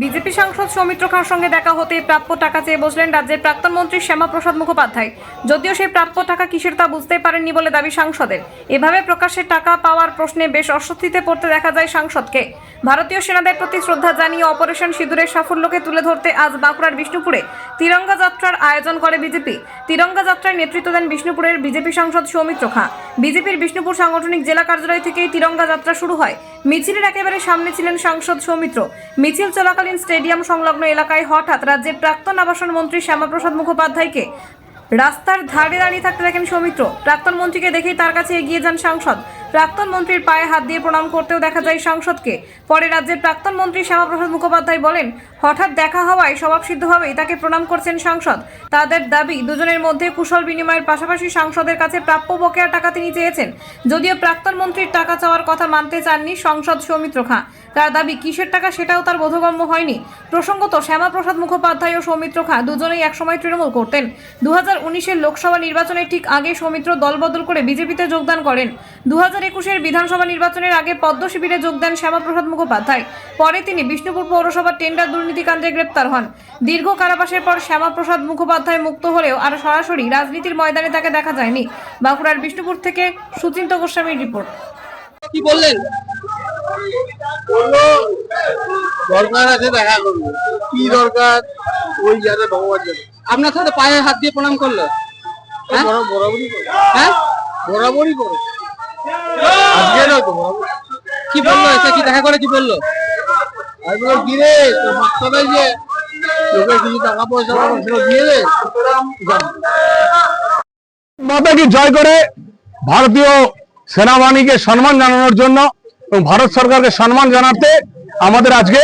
BJP সাংসদ সৌমিত্র খাঁর সঙ্গে দেখা হতে প্রাপ্য টাকা চেয়ে বসলেন রাজ্যের প্রাক্তন মন্ত্রী শ্যামাপ্রসাদ মুখোপাধ্যায়। যদিও সেই প্রাপ্য টাকা কিসের তা বুঝতে পারেননি বলে দাবি সাংসদের। এভাবে প্রকাশ্যে টাকা পাওয়ার প্রশ্নে বেশ অস্বস্তিতে পড়তে দেখা যায় সাংসদকে। ভারতীয় সেনাদের প্রতি শ্রদ্ধা জানিয়ে অপারেশন সিঁদুরের সাফল্যকে তুলে ধরতে আজ বাঁকুড়ার বিষ্ণুপুরে তিরঙ্গা যাত্রার আয়োজন করে বিজেপি। তিরঙ্গা যাত্রায় নেতৃত্ব দেন বিষ্ণুপুরের বিজেপি সাংসদ সৌমিত্র খাঁ। বিজেপির বিষ্ণুপুর সাংগঠনিক জেলা কার্যালয় থেকেই তিরঙ্গা যাত্রা শুরু হয়। মিছিলের একেবারে সামনে ছিলেন সাংসদ সৌমিত্র। মিছিল চলাকালীন স্টেডিয়াম সংলগ্ন এলাকায় হঠাৎ রাজ্যের প্রাক্তন আবাসন মন্ত্রী শ্যামাপ্রসাদ মুখোপাধ্যায়কে রাস্তার ধারে দাঁড়িয়ে থাকতে দেখেন সৌমিত্র। প্রাক্তন মন্ত্রীকে দেখেই তার কাছে এগিয়ে যান সাংসদ। প্রাক্তন মন্ত্রীর পায়ে হাত দিয়ে প্রণাম করতেও দেখা যায় সাংসদকে। পরে রাজ্যের প্রাক্তন মন্ত্রী শ্যামাপ্রসাদ মুখোপাধ্যায় বলেন, হঠাৎ দেখা হওয়ায় স্বভাবসিদ্ধভাবেই তাকে প্রণাম করছেন সাংসদ। তাদের দাবি, দুজনের মধ্যে কুশল বিনিময়ের পাশাপাশি সাংসদের কাছে প্রাপ্য বকেয়া টাকা তিনি চেয়েছেন। যদিও প্রাক্তন মন্ত্রীর টাকা চাওয়ার কথা মানতে চাননি সংসদ সৌমিত্র খাঁ। তার দাবি, কিসের টাকা সেটাও তার বোধগম্য হয়নি। প্রসঙ্গত, শ্যামাপ্রসাদ মুখোপাধ্যায় ও সৌমিত্র খাঁ দুজনেই একসময় তৃণমূল করতেন। দু হাজার লোকসভা নির্বাচনের ঠিক আগে সৌমিত্র দলবদল করে বিজেপিতে যোগদান করেন। দু হাজার একুশের বিধানসভা নির্বাচনের আগে পদ্ম শিবিরে যোগ দেন শ্যামাপ্রসাদ মুখোপাধ্যায়। পরে তিনি বিষ্ণুপুর পৌরসভার টেন্ডার দুর্নীতিকাণ্ডে গ্রেপ্তার হন। দীর্ঘ কারাবাসের পর শ্যামাপ্রসাদ মুখোপাধ্যায় মুক্ত হলেও আর সরাসরি রাজনীতির ময়দানে তাকে দেখা যায়নি। বাঁকুড়ার বিষ্ণুপুর থেকে সুচিন্ত গোস্বামীর রিপোর্ট। কি বললেন? দরকার আছে দেখা করব। কি দরকার? ওই যাতে ভগবান জানে। আপনার সাথে পায়ে হাত দিয়ে প্রণাম করল। হ্যাঁ? বরাবরই করে হ্যাঁ? বরাবরই করে আজকে তো কি বলল? কি দেখা করে কি বলল? কি রে, তোর যে টাকা পয়সা সেটা দিয়ে দে মাতাকে জয় করে ভারতীয় সেনাবাহিনীকে সম্মান জানানোর জন্য এবং ভারত সরকারকে সম্মান জানাতে আমাদের আজকে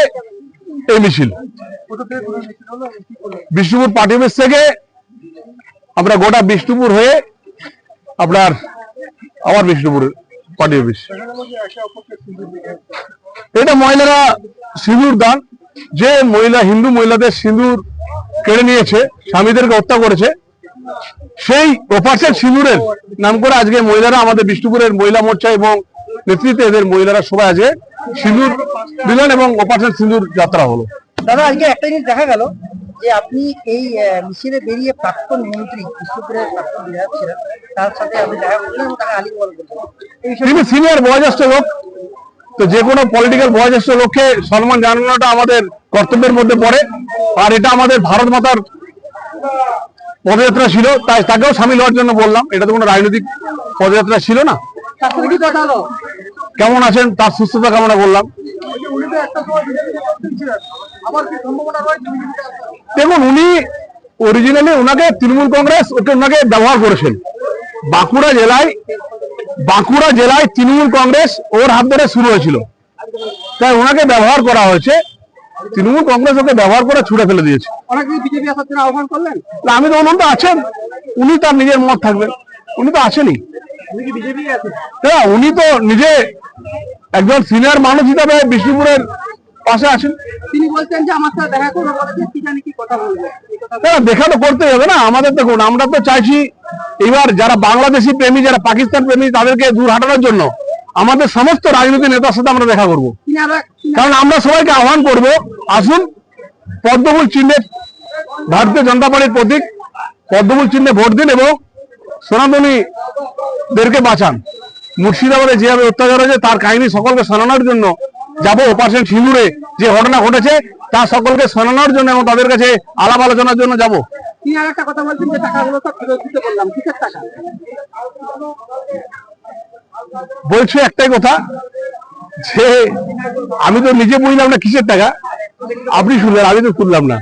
এই মিছিল। বিষ্ণুপুর পার্টি থেকে আমরা গোটা বিষ্ণুপুর হয়ে আপনার আবার বিষ্ণুপুর পার্টি অফিস এটা মহিলারা সিঁদুর দান। যে মহিলা, হিন্দু মহিলাদের সিঁদুর কেড়ে নিয়েছে, স্বামীদেরকে হত্যা করেছে, সেই অপারেশন সিঁদুরের নাম করে আজকে মহিলারা আমাদের বিষ্ণুপুরের মহিলা মোর্চা এবং নেতৃত্বে এদের মহিলারা সবাই আজকে সিঁদুর দিলেন এবং অপারেশন সিঁদুর যাত্রা হলো। দাদা, আজকে একটা জিনিস দেখা গেল। যে আপনি এই মিছিলে বেরিয়ে প্রাক্তন মন্ত্রী বিষ্ণুপুরের প্রাক্তন বিধায়ক ছিলেন তার সাথে আপনি দেখা করলেন এবং তাকে আলিঙ্গন করলেন তিনি সিনিয়র বয়োজ্যেষ্ঠ লোক। তো যে কোনো পলিটিক্যাল বয়োজ্যেষ্ঠ লোককে সম্মান জানানোটা আমাদের কর্তব্যের মধ্যে পড়ে আর এটা আমাদের ভারত মাতার পদযাত্রা ছিল তাই তাকেও সামিল হওয়ার জন্য বললাম। এটা তো কোনো রাজনৈতিক পদযাত্রা ছিল না। কেমন আছেন? তার সুস্থতা কামনা করলাম। একটা সময় আবার কি সম্ভাবনা রয়েছে বিজেপিতে আসার? দেখুন উনি অরিজিনালি ওনাকে তৃণমূল কংগ্রেস ওকে ওনাকে ব্যবহার করেছেন। বাঁকুড়া জেলায় বাঁকুড়া জেলায় তৃণমূল কংগ্রেস ওর হাত ধরে শুরু হয়েছিল। তাই ওনাকে ব্যবহার করা হয়েছে। তৃণমূল কংগ্রেস ওকে ব্যবহার করে ছুড়ে ফেলে দিয়েছে। আমি তো উনি তো আছেন। উনি তার নিজের মত থাকবেন। উনি তো আছেনই। হ্যাঁ উনি তো নিজে একজন সিনিয়র মানুষ হিসাবে বিষ্ণুপুরের পাশে আছেন? তিনি বলছেন যে আমার সাথে দেখা করবে বলেছে কি জানি কি কথা বলবে। দেখা তো করতেই হবে না আমাদের দেখুন আমরা তো চাইছি এবার যারা বাংলাদেশি প্রেমী যারা পাকিস্তান প্রেমী তাদেরকে দূর হাঁটানোর জন্য আমাদের সমস্ত রাজনৈতিক নেতার সাথে আমরা দেখা করব। কারণ আমরা সবাইকে আহ্বান করব আসুন পদ্মফুল চিহ্নে ভারতীয় জনতা পার্টির প্রতীক পদ্মফুল চিহ্নে ভোট দিন এবং সনাতনীদেরকে বাঁচান। মুর্শিদাবাদে যেভাবে অত্যাচার হয়েছে তার কাহিনী সকলকে শোনানোর জন্য যাব অপারেশন সিঁদুরে যে ঘটনা ঘটেছে তা সকলকে শোনানোর জন্য এবং তাদের কাছে আলাপ আলোচনার জন্য যাব। বলছি একটাই কথা যে আমি তো নিজে বুঝলাম না কিসের টাকা আপনি শুনলেন আমি তো শুনলাম না।